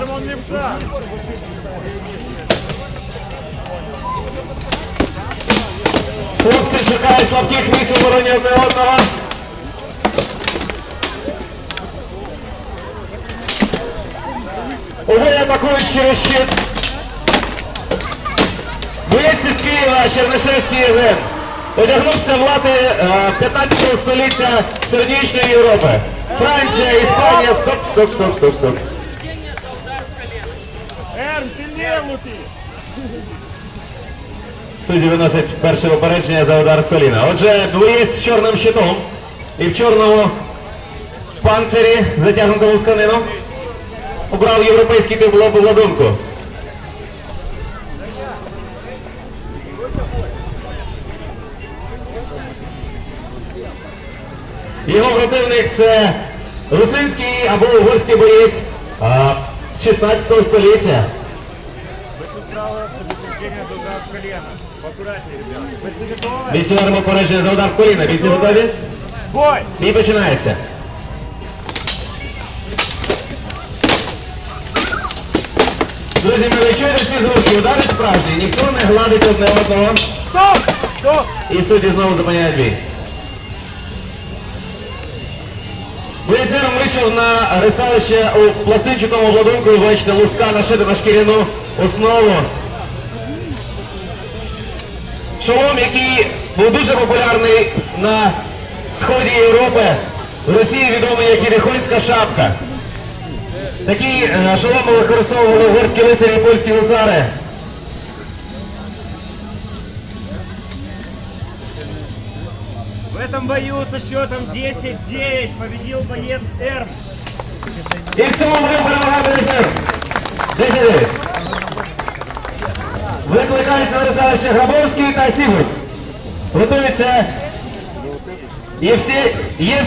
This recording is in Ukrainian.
Герман Лепша. Хлопці шукають слабких місць обороні одне одного. Обоє атакують через щит. Боєць з Києва, Чернишевський Євген. Одягнувся в лати е, 15 століття середньовічної Європи. Франція, Іспанія, стоп, стоп, стоп, стоп, стоп. 191 попередження за удар з. Отже, двоєць з чорним щитом і в чорному панцирі затягнутому сканину. обрав європейський тип обладунку. Його противник це русинський або угорський боєць 16 століття маємо попередження за удар в коліна. Бійці готові? Бой! Бій починається. Друзі, ми ви чуєте ці звуки? Удари справжні, ніхто не гладить одне одного. Стоп! Стоп! І судді знову зупиняють бій. Боєцером вийшов на рисалище у пластинчатому обладунку, і бачите, луска нашити на шкіряну основу. шолом, який був дуже популярний на сході Європи, в Росії відомий як Ірихольська шапка. Такі шоломи використовували горські лицарі польські гусари. В этом бою со счетом 10-9 победил боец Р. И в целом мы проводим 10-9. Викликають на рисалище Грабовський та Сігур. Готуються. І всі, є